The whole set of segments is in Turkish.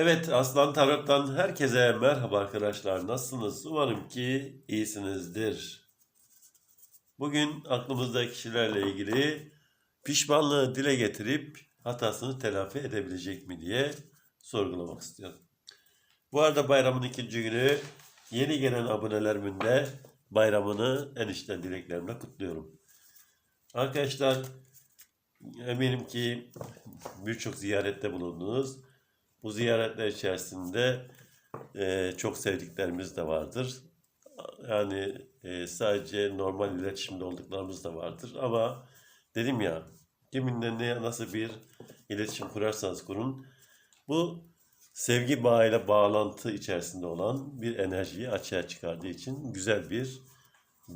Evet, Aslan Tarot'tan herkese merhaba arkadaşlar. Nasılsınız? Umarım ki iyisinizdir. Bugün aklımızda kişilerle ilgili pişmanlığı dile getirip hatasını telafi edebilecek mi diye sorgulamak istiyorum. Bu arada bayramın ikinci günü yeni gelen abonelerimin de bayramını en içten dileklerimle kutluyorum. Arkadaşlar eminim ki birçok ziyarette bulundunuz. Bu ziyaretler içerisinde e, çok sevdiklerimiz de vardır. Yani e, sadece normal iletişimde olduklarımız da vardır. Ama dedim ya kiminle ne nasıl bir iletişim kurarsanız kurun bu sevgi bağıyla bağlantı içerisinde olan bir enerjiyi açığa çıkardığı için güzel bir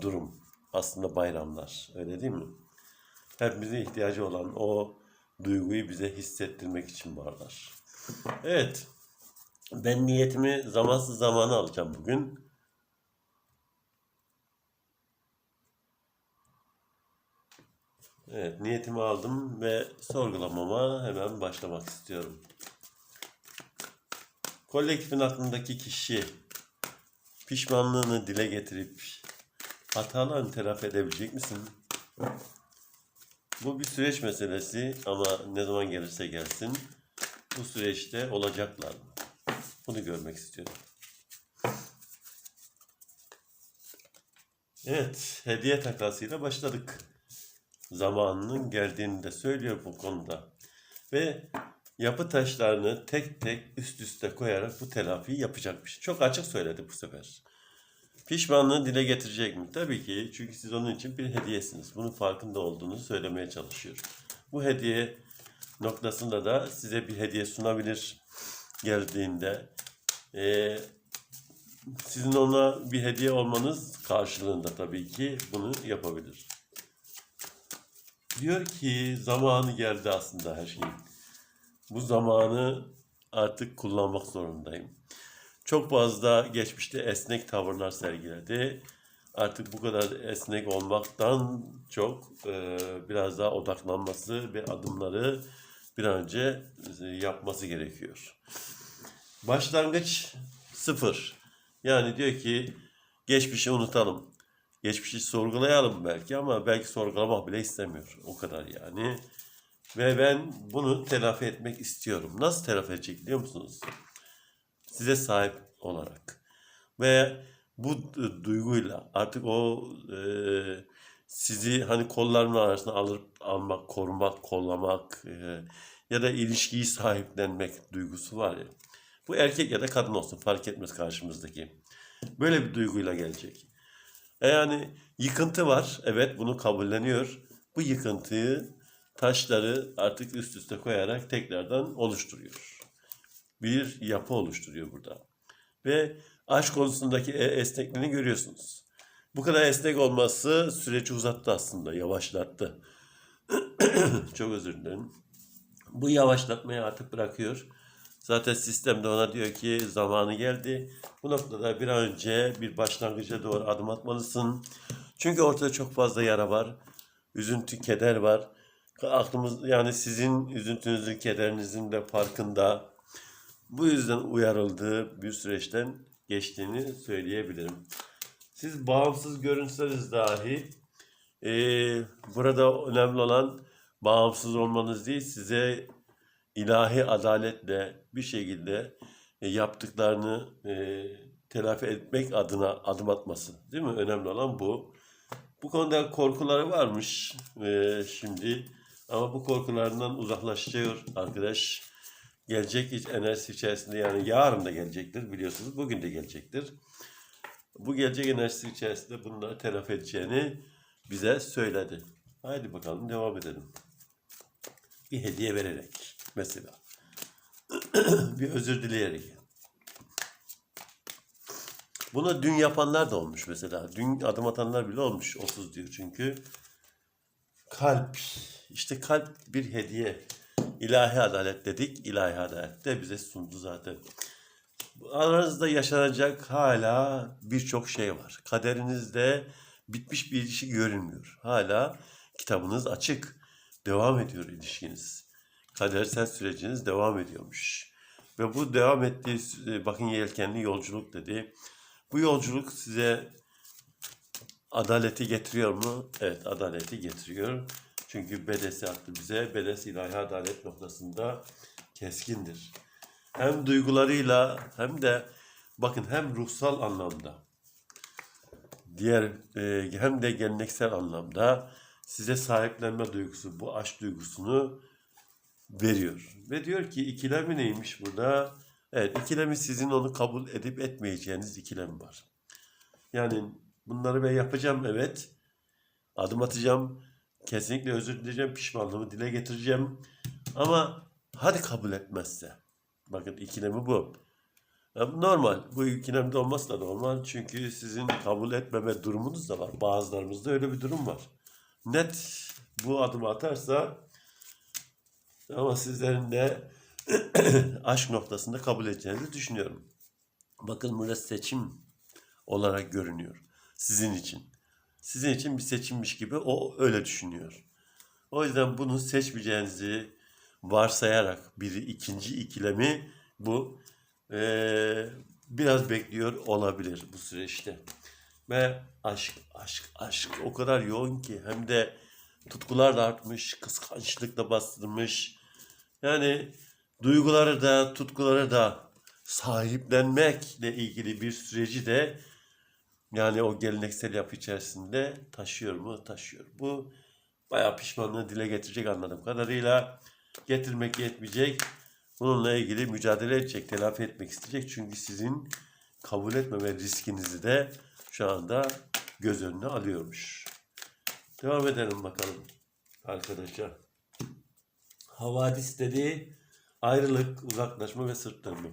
durum. Aslında bayramlar öyle değil mi? Hepimizin ihtiyacı olan o duyguyu bize hissettirmek için varlar. Evet. Ben niyetimi zamansız zamana alacağım bugün. Evet, niyetimi aldım ve sorgulamama hemen başlamak istiyorum. Kolektifin aklındaki kişi pişmanlığını dile getirip hatalarını telafi edebilecek misin? Bu bir süreç meselesi ama ne zaman gelirse gelsin bu süreçte olacaklar mı? Bunu görmek istiyorum. Evet, hediye takasıyla başladık. Zamanının geldiğini de söylüyor bu konuda. Ve yapı taşlarını tek tek üst üste koyarak bu telafiyi yapacakmış. Çok açık söyledi bu sefer. Pişmanlığı dile getirecek mi? Tabii ki. Çünkü siz onun için bir hediyesiniz. Bunun farkında olduğunu söylemeye çalışıyor. Bu hediye noktasında da size bir hediye sunabilir geldiğinde. Ee, sizin ona bir hediye olmanız karşılığında tabii ki bunu yapabilir. Diyor ki zamanı geldi aslında her şeyin. Bu zamanı artık kullanmak zorundayım. Çok fazla geçmişte esnek tavırlar sergiledi. Artık bu kadar esnek olmaktan çok e, biraz daha odaklanması ve adımları bir an önce e, yapması gerekiyor. Başlangıç sıfır. Yani diyor ki geçmişi unutalım. Geçmişi sorgulayalım belki ama belki sorgulamak bile istemiyor. O kadar yani. Ve ben bunu telafi etmek istiyorum. Nasıl telafi edecek biliyor musunuz? Size sahip olarak. Ve bu e, duyguyla artık o e, sizi hani kollarının arasına alıp almak, korumak, kollamak e, ya da ilişkiyi sahiplenmek duygusu var ya. Bu erkek ya da kadın olsun fark etmez karşımızdaki. Böyle bir duyguyla gelecek. E yani yıkıntı var. Evet bunu kabulleniyor. Bu yıkıntıyı taşları artık üst üste koyarak tekrardan oluşturuyor. Bir yapı oluşturuyor burada. Ve aşk konusundaki e- esnekliğini görüyorsunuz. Bu kadar esnek olması süreci uzattı aslında, yavaşlattı. Çok özür dilerim. Bu yavaşlatmayı artık bırakıyor. Zaten sistem de ona diyor ki zamanı geldi. Bu noktada bir an önce bir başlangıca doğru adım atmalısın. Çünkü ortada çok fazla yara var. Üzüntü, keder var. Aklımız yani sizin üzüntünüzün, kederinizin de farkında. Bu yüzden uyarıldığı bir süreçten geçtiğini söyleyebilirim. Siz bağımsız görünseniz dahi eee, burada önemli olan bağımsız olmanız değil, size ilahi adaletle bir şekilde e, yaptıklarını e, telafi etmek adına adım atması. Değil mi? Önemli olan bu. Bu konuda korkuları varmış e, şimdi ama bu korkularından uzaklaşıyor arkadaş. Gelecek enerjisi içerisinde yani yarın da gelecektir biliyorsunuz. Bugün de gelecektir. Bu gelecek enerjisi içerisinde bunları telafi edeceğini bize söyledi. Haydi bakalım devam edelim. Bir hediye vererek mesela. bir özür dileyerek. Bunu dün yapanlar da olmuş mesela. Dün adım atanlar bile olmuş. 30 diyor çünkü. Kalp. İşte kalp bir hediye. İlahi adalet dedik. İlahi adalet de bize sundu zaten. Aranızda yaşanacak hala birçok şey var. Kaderinizde bitmiş bir ilişki görünmüyor. Hala kitabınız açık. Devam ediyor ilişkiniz. Kadersel süreciniz devam ediyormuş. Ve bu devam ettiği, bakın yelkenli yolculuk dedi. Bu yolculuk size adaleti getiriyor mu? Evet, adaleti getiriyor. Çünkü bedesi attı bize. Bedes ilahi adalet noktasında keskindir. Hem duygularıyla hem de bakın hem ruhsal anlamda diğer e, hem de geleneksel anlamda size sahiplenme duygusu, bu aşk duygusunu veriyor. Ve diyor ki ikilemi neymiş burada? Evet ikilemi sizin onu kabul edip etmeyeceğiniz ikilem var. Yani bunları ben yapacağım evet. Adım atacağım. Kesinlikle özür dileyeceğim. Pişmanlığımı dile getireceğim. Ama hadi kabul etmezse. Bakın ikilemi bu. Normal. Bu ikilemde olması da normal. Çünkü sizin kabul etmeme durumunuz da var. Bazılarımızda öyle bir durum var. Net bu adımı atarsa ama sizlerin de aşk noktasında kabul edeceğinizi düşünüyorum. Bakın burada seçim olarak görünüyor. Sizin için. Sizin için bir seçimmiş gibi o öyle düşünüyor. O yüzden bunu seçmeyeceğinizi varsayarak bir ikinci ikilemi bu eee, biraz bekliyor olabilir bu süreçte. Ve aşk, aşk, aşk o kadar yoğun ki hem de tutkular da artmış, kıskançlık da bastırmış. Yani duyguları da, tutkuları da sahiplenmekle ilgili bir süreci de yani o geleneksel yapı içerisinde taşıyor mu? Taşıyor. Bu bayağı pişmanlığı dile getirecek anladığım kadarıyla. Getirmek yetmeyecek. Bununla ilgili mücadele edecek, telafi etmek isteyecek. Çünkü sizin kabul etmeme riskinizi de şu anda göz önüne alıyormuş. Devam edelim bakalım arkadaşlar. Havadis dediği ayrılık, uzaklaşma ve sırtlanma.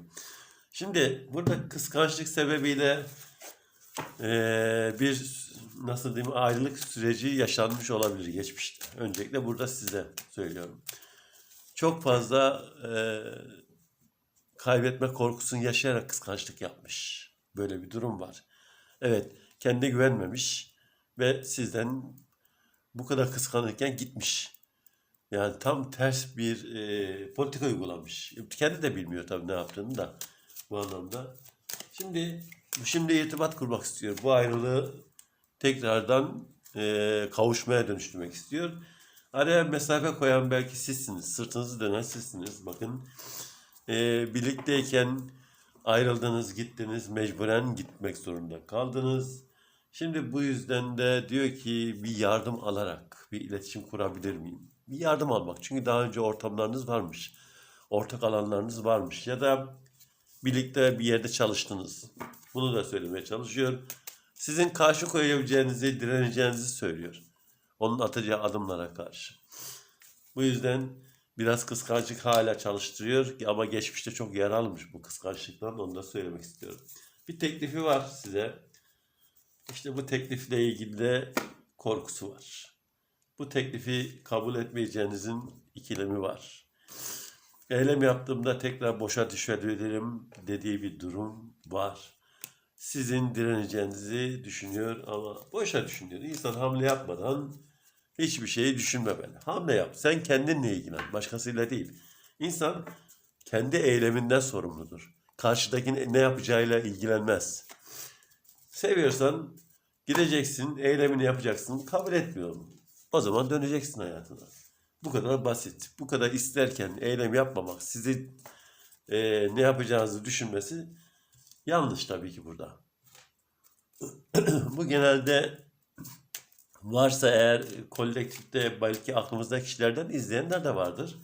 Şimdi burada kıskançlık sebebiyle eee, bir nasıl diyeyim ayrılık süreci yaşanmış olabilir geçmişte. Öncelikle burada size söylüyorum. Çok fazla eee, kaybetme korkusunu yaşayarak kıskançlık yapmış. Böyle bir durum var. Evet, kendine güvenmemiş ve sizden bu kadar kıskanırken gitmiş. Yani tam ters bir e, politika uygulamış. Kendi de bilmiyor tabii ne yaptığını da bu anlamda. Şimdi şimdi irtibat kurmak istiyor. Bu ayrılığı tekrardan e, kavuşmaya dönüştürmek istiyor. Araya mesafe koyan belki sizsiniz. Sırtınızı dönen sizsiniz. Bakın e, birlikteyken ayrıldınız, gittiniz, mecburen gitmek zorunda kaldınız. Şimdi bu yüzden de diyor ki bir yardım alarak bir iletişim kurabilir miyim? Bir yardım almak. Çünkü daha önce ortamlarınız varmış. Ortak alanlarınız varmış. Ya da birlikte bir yerde çalıştınız. Bunu da söylemeye çalışıyor. Sizin karşı koyabileceğinizi, direneceğinizi söylüyor. Onun atacağı adımlara karşı. Bu yüzden biraz kıskançlık hala çalıştırıyor ama geçmişte çok yer almış bu kıskançlıktan onu da söylemek istiyorum. Bir teklifi var size. İşte bu teklifle ilgili de korkusu var. Bu teklifi kabul etmeyeceğinizin ikilemi var. Eylem yaptığımda tekrar boşa düşebilirim dediği bir durum var. Sizin direneceğinizi düşünüyor ama boşa düşünüyor. İnsan hamle yapmadan hiçbir şeyi düşünmemeli. Hamle yap. Sen kendinle ilgilen. Başkasıyla değil. İnsan kendi eyleminden sorumludur. Karşıdaki ne yapacağıyla ilgilenmez. Seviyorsan gideceksin, eylemini yapacaksın. Kabul etmiyorum. O zaman döneceksin hayatına. Bu kadar basit. Bu kadar isterken eylem yapmamak, sizi e, ne yapacağınızı düşünmesi yanlış tabii ki burada. Bu genelde varsa eğer kolektifte belki aklımızda kişilerden izleyenler de vardır.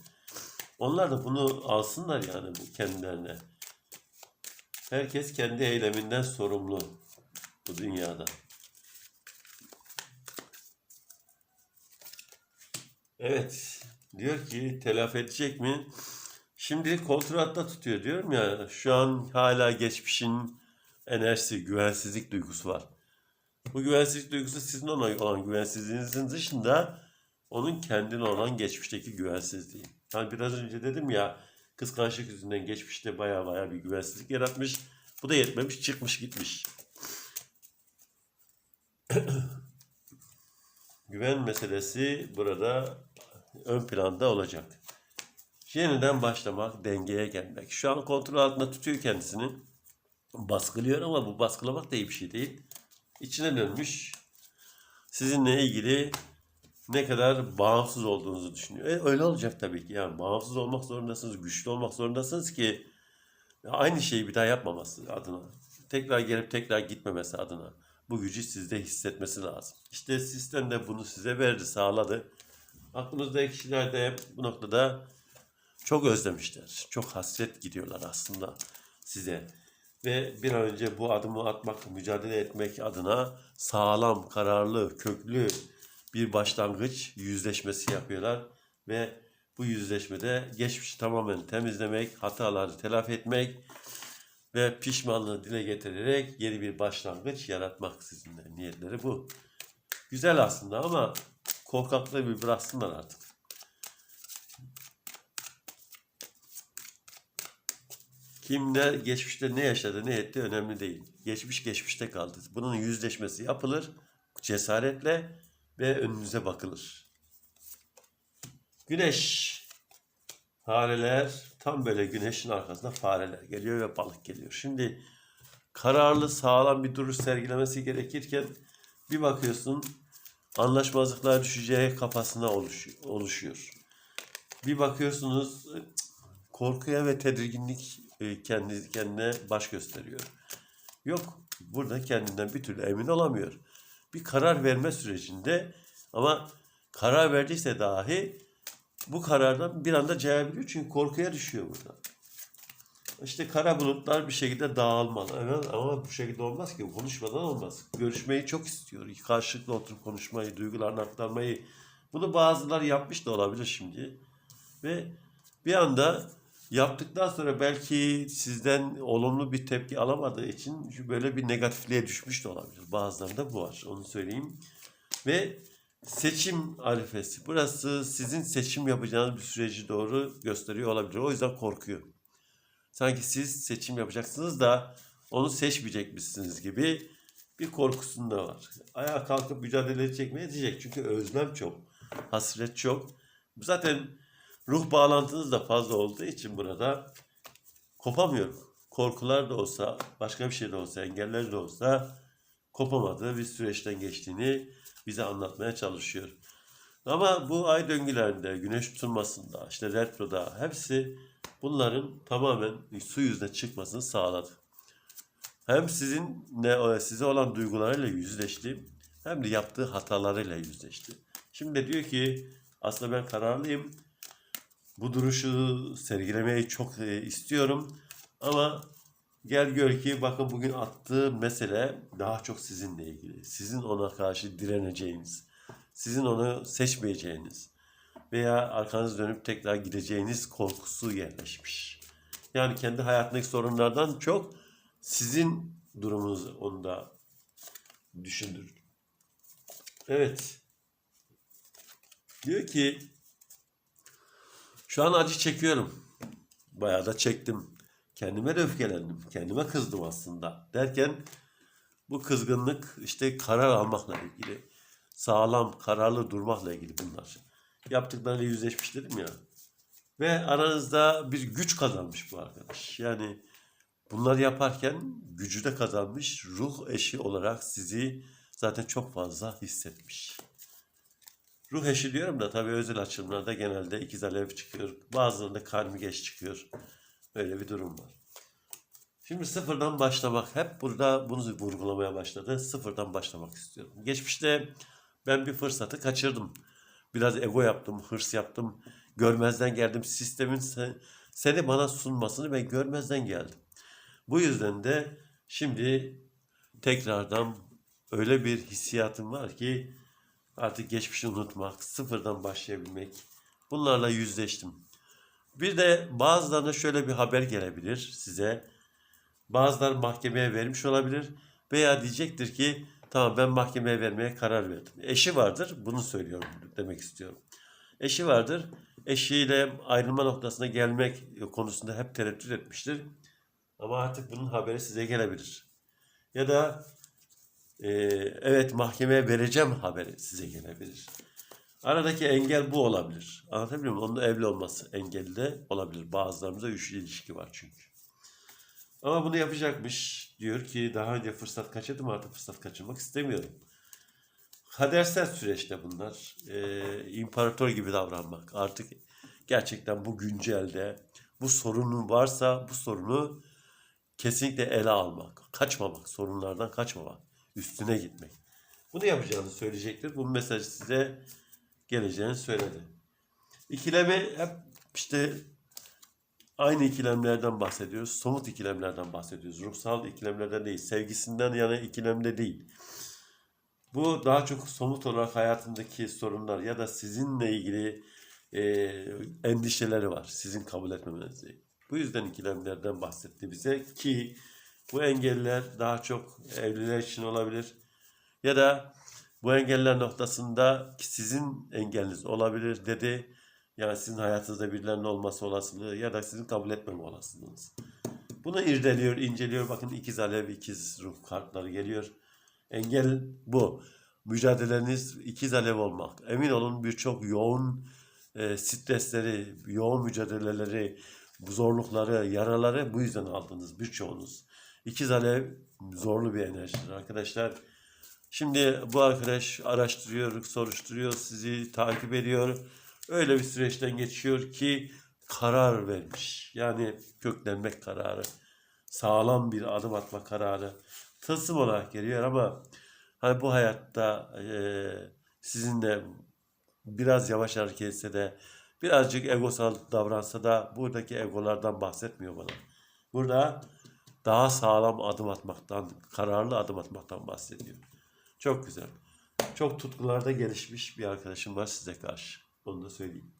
Onlar da bunu alsınlar yani bu kendilerine. Herkes kendi eyleminden sorumlu bu dünyada. Evet. Diyor ki telafi edecek mi? Şimdi kontratta tutuyor diyorum ya. Şu an hala geçmişin enerjisi, güvensizlik duygusu var. Bu güvensizlik duygusu sizin ona olan güvensizliğinizin dışında onun kendine olan geçmişteki güvensizliği. Hani biraz önce dedim ya kıskançlık yüzünden geçmişte baya baya bir güvensizlik yaratmış. Bu da yetmemiş çıkmış gitmiş. Güven meselesi burada ön planda olacak. Yeniden başlamak, dengeye gelmek. Şu an kontrol altında tutuyor kendisini. Baskılıyor ama bu baskılamak da iyi bir şey değil. İçine dönmüş. Sizinle ilgili ne kadar bağımsız olduğunuzu düşünüyor. E, öyle olacak tabii ki. Yani bağımsız olmak zorundasınız, güçlü olmak zorundasınız ki aynı şeyi bir daha yapmaması adına. Tekrar gelip tekrar gitmemesi adına. Bu gücü sizde hissetmesi lazım. İşte sistem de bunu size verdi, sağladı. Aklınızdaki kişiler de bu noktada çok özlemişler. Çok hasret gidiyorlar aslında size. Ve bir an önce bu adımı atmak, mücadele etmek adına sağlam, kararlı, köklü bir başlangıç yüzleşmesi yapıyorlar. Ve bu yüzleşmede geçmişi tamamen temizlemek, hataları telafi etmek ve pişmanlığı dile getirerek yeni bir başlangıç yaratmak sizinle. Niyetleri bu. Güzel aslında ama korkaklığı bir bıraksınlar artık. Kim geçmişte ne yaşadı, ne etti önemli değil. Geçmiş geçmişte kaldı. Bunun yüzleşmesi yapılır cesaretle ve önünüze bakılır. Güneş. Fareler tam böyle güneşin arkasında fareler geliyor ve balık geliyor. Şimdi kararlı sağlam bir duruş sergilemesi gerekirken bir bakıyorsun anlaşmazlıklar düşeceği kafasına oluşuyor. Bir bakıyorsunuz korkuya ve tedirginlik kendi kendine baş gösteriyor. Yok burada kendinden bir türlü emin olamıyor. Bir karar verme sürecinde ama karar verdiyse dahi bu karardan bir anda cayabiliyor çünkü korkuya düşüyor burada. İşte kara bulutlar bir şekilde dağılmalı. Evet, ama bu şekilde olmaz ki. Konuşmadan olmaz. Görüşmeyi çok istiyor. Karşılıklı oturup konuşmayı, duygularını aktarmayı. Bunu bazıları yapmış da olabilir şimdi. Ve bir anda yaptıktan sonra belki sizden olumlu bir tepki alamadığı için böyle bir negatifliğe düşmüş de olabilir. Bazılarında bu var. Onu söyleyeyim. Ve seçim arifesi. Burası sizin seçim yapacağınız bir süreci doğru gösteriyor olabilir. O yüzden korkuyor. Sanki siz seçim yapacaksınız da onu seçmeyecekmişsiniz gibi bir korkusunda var. Ayağa kalkıp mücadele edecek mi? Edecek. Çünkü özlem çok. Hasret çok. Zaten ruh bağlantınız da fazla olduğu için burada kopamıyor. Korkular da olsa, başka bir şey de olsa, engeller de olsa kopamadığı bir süreçten geçtiğini bize anlatmaya çalışıyor. Ama bu ay döngülerinde, güneş tutulmasında, işte retroda hepsi bunların tamamen su yüzüne çıkmasını sağladı. Hem sizin ne size olan duygularıyla yüzleşti, hem de yaptığı hatalarıyla yüzleşti. Şimdi diyor ki aslında ben kararlıyım. Bu duruşu sergilemeyi çok e, istiyorum. Ama gel gör ki bakın bugün attığı mesele daha çok sizinle ilgili. Sizin ona karşı direneceğiniz, sizin onu seçmeyeceğiniz veya arkanız dönüp tekrar gideceğiniz korkusu yerleşmiş. Yani kendi hayatındaki sorunlardan çok sizin durumunuz onda düşündürür. Evet. Diyor ki şu an acı çekiyorum. Bayağı da çektim. Kendime de öfkelendim. Kendime kızdım aslında. Derken bu kızgınlık işte karar almakla ilgili. Sağlam, kararlı durmakla ilgili bunlar. Yaptıklarıyla yüzleşmiş dedim ya. Ve aranızda bir güç kazanmış bu arkadaş. Yani bunlar yaparken gücü de kazanmış. Ruh eşi olarak sizi zaten çok fazla hissetmiş. Ruh eşi diyorum da tabii özel açılımlarda genelde ikiz alev çıkıyor. Bazılarında karmigeç çıkıyor. Böyle bir durum var. Şimdi sıfırdan başlamak. Hep burada bunu vurgulamaya başladı. Sıfırdan başlamak istiyorum. Geçmişte ben bir fırsatı kaçırdım. Biraz ego yaptım, hırs yaptım. Görmezden geldim. Sistemin sen- seni bana sunmasını ben görmezden geldim. Bu yüzden de şimdi tekrardan öyle bir hissiyatım var ki artık geçmişi unutmak, sıfırdan başlayabilmek. Bunlarla yüzleştim. Bir de bazılarına şöyle bir haber gelebilir size. Bazıları mahkemeye vermiş olabilir veya diyecektir ki tamam ben mahkemeye vermeye karar verdim. Eşi vardır bunu söylüyorum demek istiyorum. Eşi vardır eşiyle ayrılma noktasına gelmek konusunda hep tereddüt etmiştir. Ama artık bunun haberi size gelebilir. Ya da e, evet mahkemeye vereceğim haberi size gelebilir. Aradaki engel bu olabilir. Anlatabiliyor muyum? Onun evli olması engeli de olabilir. Bazılarımızda üçlü ilişki var çünkü. Ama bunu yapacakmış. Diyor ki daha önce fırsat kaçırdım artık fırsat kaçırmak istemiyorum. Kadersel süreçte bunlar. Ee, imparator gibi davranmak. Artık gerçekten bu güncelde bu sorunun varsa bu sorunu kesinlikle ele almak. Kaçmamak. Sorunlardan kaçmamak. Üstüne gitmek. Bunu yapacağını söyleyecektir. Bu mesajı size geleceğini söyledi. İkileme hep işte aynı ikilemlerden bahsediyoruz. Somut ikilemlerden bahsediyoruz. Ruhsal ikilemlerden değil. Sevgisinden yana ikilemde değil. Bu daha çok somut olarak hayatındaki sorunlar ya da sizinle ilgili e, endişeleri var. Sizin kabul etmemenizle. Bu yüzden ikilemlerden bahsetti bize ki bu engeller daha çok evliler için olabilir. Ya da bu engeller noktasında sizin engeliniz olabilir dedi. Yani sizin hayatınızda birilerinin olması olasılığı ya da sizin kabul etmeme olasılığınız. Bunu irdeliyor, inceliyor. Bakın ikiz alev, ikiz ruh kartları geliyor. Engel bu. Mücadeleniz ikiz alev olmak. Emin olun birçok yoğun e, stresleri, yoğun mücadeleleri, zorlukları, yaraları bu yüzden aldınız birçoğunuz. İkiz alev zorlu bir enerjidir arkadaşlar. Şimdi bu arkadaş araştırıyor, soruşturuyor, sizi takip ediyor. Öyle bir süreçten geçiyor ki karar vermiş. Yani köklenmek kararı. Sağlam bir adım atma kararı. Tılsım olarak geliyor ama hani bu hayatta eee sizinle biraz yavaş hareket etse de birazcık egosal davransa da buradaki egolardan bahsetmiyor bana. Burada daha sağlam adım atmaktan, kararlı adım atmaktan bahsediyor. Çok güzel. Çok tutkularda gelişmiş bir arkadaşım var size karşı. Onu da söyleyeyim.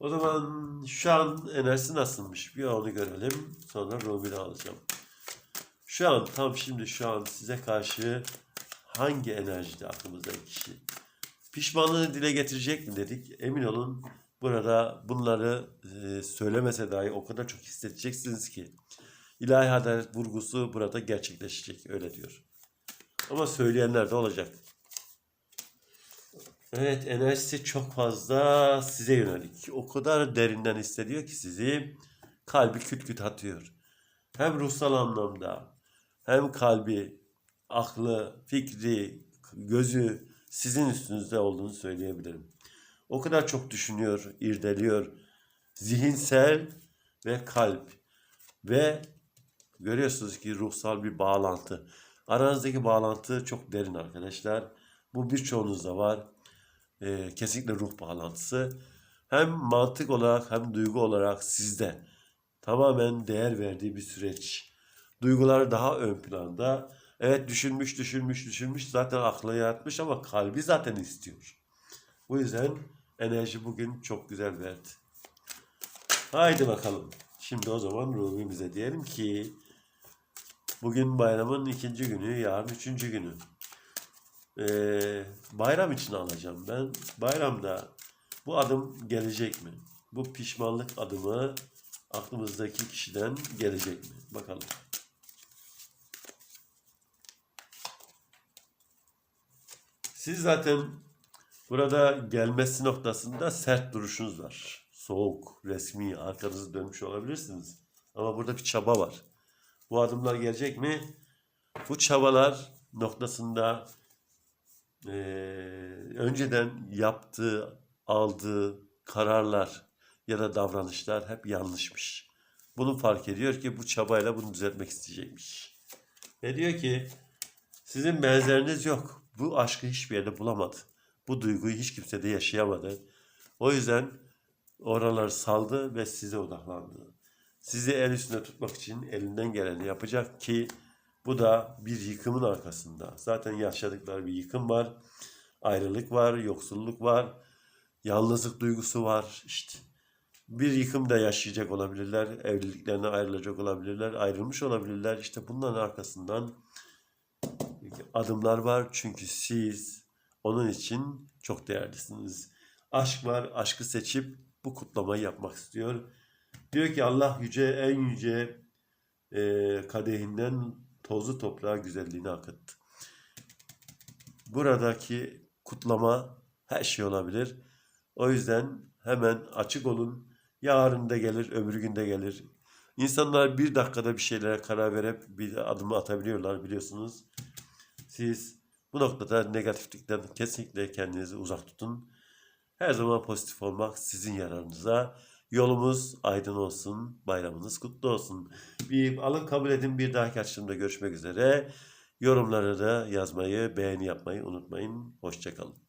O zaman şu an enerjisi nasılmış? Bir onu görelim. Sonra Rumi'ni alacağım. Şu an tam şimdi şu an size karşı hangi enerjide aklımızdaki kişi? Pişmanlığını dile getirecek mi dedik. Emin olun burada bunları söylemese dahi o kadar çok hissedeceksiniz ki. İlahi adalet vurgusu burada gerçekleşecek öyle diyor. Ama söyleyenler de olacak. Evet enerjisi çok fazla size yönelik. O kadar derinden hissediyor ki sizi kalbi küt küt atıyor. Hem ruhsal anlamda hem kalbi, aklı, fikri, gözü sizin üstünüzde olduğunu söyleyebilirim. O kadar çok düşünüyor, irdeliyor. Zihinsel ve kalp ve görüyorsunuz ki ruhsal bir bağlantı. Aranızdaki bağlantı çok derin arkadaşlar. Bu birçoğunuzda var. Ee, kesinlikle ruh bağlantısı. Hem mantık olarak hem duygu olarak sizde tamamen değer verdiği bir süreç. Duygular daha ön planda. Evet düşünmüş, düşünmüş, düşünmüş. Zaten aklı yatmış ama kalbi zaten istiyor. Bu yüzden enerji bugün çok güzel verdi. Haydi bakalım. Şimdi o zaman ruhimize diyelim ki bugün bayramın ikinci günü, yarın üçüncü günü. Ee, bayram için alacağım ben. Bayramda bu adım gelecek mi? Bu pişmanlık adımı aklımızdaki kişiden gelecek mi? Bakalım. Siz zaten burada gelmesi noktasında sert duruşunuz var. Soğuk, resmi, arkanızı dönmüş olabilirsiniz. Ama burada bir çaba var. Bu adımlar gelecek mi? Bu çabalar noktasında eee, önceden yaptığı, aldığı kararlar ya da davranışlar hep yanlışmış. Bunu fark ediyor ki bu çabayla bunu düzeltmek isteyecekmiş. Ve diyor ki sizin benzeriniz yok. Bu aşkı hiçbir yerde bulamadı. Bu duyguyu hiç kimse de yaşayamadı. O yüzden oraları saldı ve size odaklandı. Sizi el üstünde tutmak için elinden geleni yapacak ki bu da bir yıkımın arkasında. Zaten yaşadıkları bir yıkım var. Ayrılık var, yoksulluk var, yalnızlık duygusu var. İşte bir yıkım da yaşayacak olabilirler. Evliliklerine ayrılacak olabilirler. Ayrılmış olabilirler. İşte bunların arkasından adımlar var. Çünkü siz onun için çok değerlisiniz. Aşk var. Aşkı seçip bu kutlamayı yapmak istiyor. Diyor ki Allah yüce en yüce e, kadehinden tozlu toprağa güzelliğini akıttı. Buradaki kutlama Her şey olabilir. O yüzden hemen açık olun. Yarın da gelir, öbür gün de gelir. İnsanlar bir dakikada bir şeylere karar verip bir adım atabiliyorlar biliyorsunuz. Siz bu noktada negatiflikten kesinlikle kendinizi uzak tutun. Her zaman pozitif olmak sizin yararınıza. Yolumuz aydın olsun, bayramınız kutlu olsun. Bir alın kabul edin bir dahaki açılımda görüşmek üzere. Yorumlara da yazmayı, beğeni yapmayı unutmayın. Hoşçakalın.